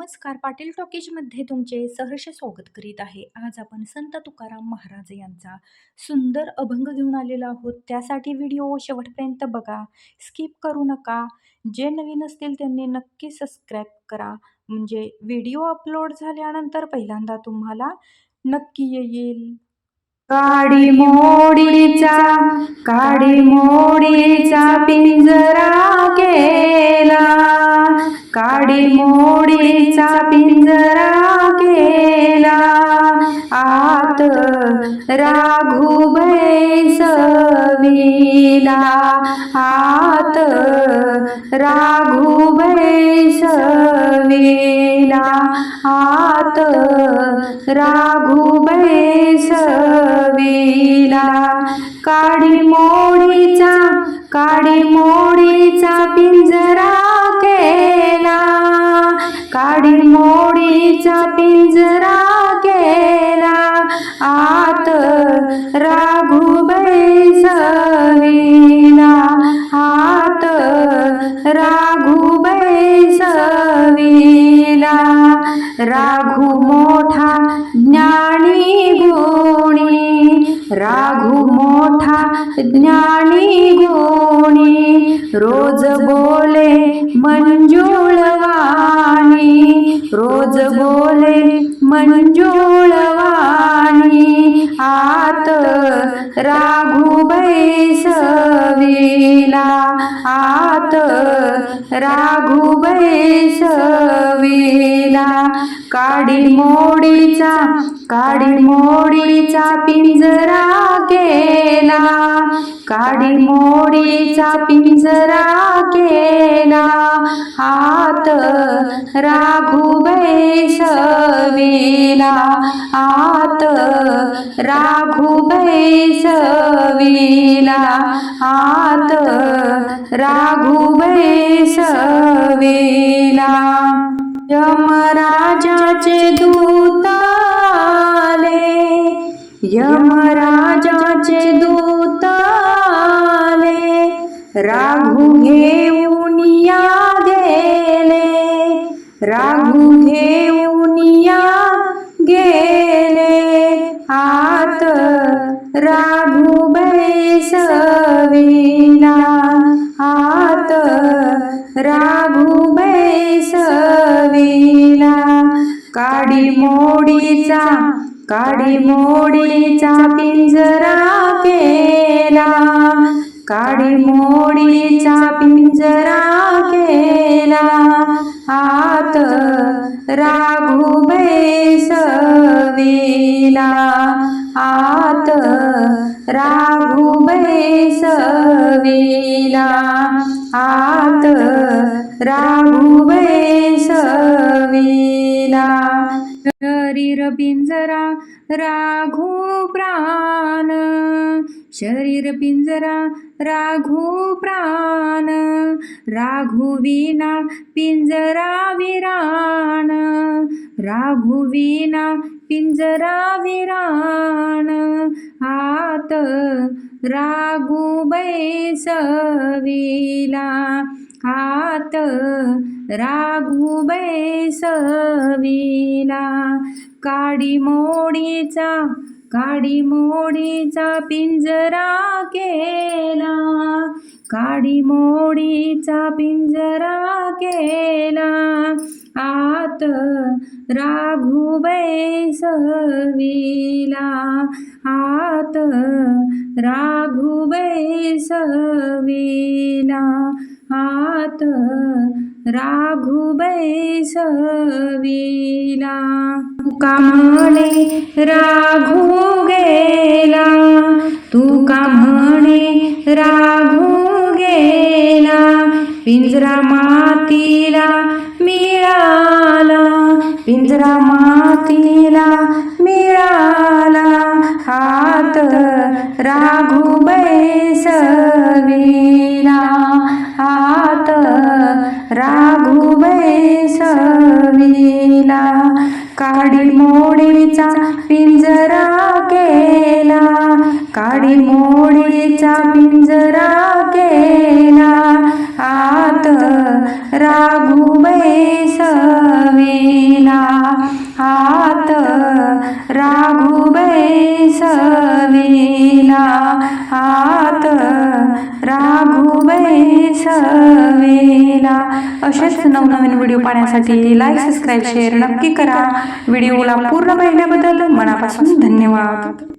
नमस्कार. पाटील टॉकीजमध्ये तुमचे सहर्ष स्वागत करीत आहे. आज आपण संत तुकाराम महाराज यांचा सुंदर अभंग घेऊन आलेलो आहोत. त्यासाठी व्हिडिओ शेवटपर्यंत बघा. स्किप करू नका. जे नवीन असतील त्यांनी नक्की सबस्क्राईब करा. म्हणजे व्हिडिओ अपलोड झाल्यानंतर पहिल्यांदा तुम्हाला नक्की येईल. काडी मोडीचा काडी मोडीचा पिंजरा केला. काडी मोडीचा पिंजरा केला. आत राघू बैसविला. आत राघू बैसविला. आत राघू काडी मोडीचा पिंजरा केला. काडी मोडीचा पिंजरा केला. आत राघू बैसविला आत राघू बैसविला राघू मोठा ज्ञानी गुणी. राघू मोठा ज्ञानी गुणी रोज बोले मंजुळवाणी रोज बोले मंजुळवाणी आत राघू बैसविला आत राघू बैसविला काडी मोडीचा काडी मोडीचा पिंजरा केला काडी मोडीचा पिंजरा केला. हात राघू बैसविला आत राघू बैसविला आत राघू बैसविला यमराजाचे दूताले यमराजाचे दूताले राघू घेऊन या गेले राघू घेऊन या गेले आत राघू पिंजरा केला. काडी मोडीचा पिंजरा केला. आत राघू बैसविला. आत राघू बैसविला. आत राघू बैसविला. शरीर पिंजरा राघू प्राण. शरीर पिंजरा राघू प्राण. राघुवीना पिंजरा विराण. राघुवीना पिंजरा विराण. आत राघू बैसविला. आत राघू बैसविला. काडी मोडीचा काडी मोडीचा पिंजरा केला. काडी मोडीचा पिंजरा केला. आत राघू बैसविला आत राघू बैसविला आत राघुबै बैसविला तुका म्हणे राघू गेला तुका म्हणे राघू गेला पिंजरा मातीला मिळाला. पिंजरा मातीला मिळाला. हात राघू बैसवी आणि मोडीचा पिंजरा केला. आत राघू आत राघू बैसविला. आत राघू बैसविला. असेच नवनवीन व्हिडिओ पाहण्यासाठी लाईक सबस्क्राईब शेअर नक्की करा. व्हिडिओला पूर्ण पाहिल्याबद्दल मनापासून धन्यवाद.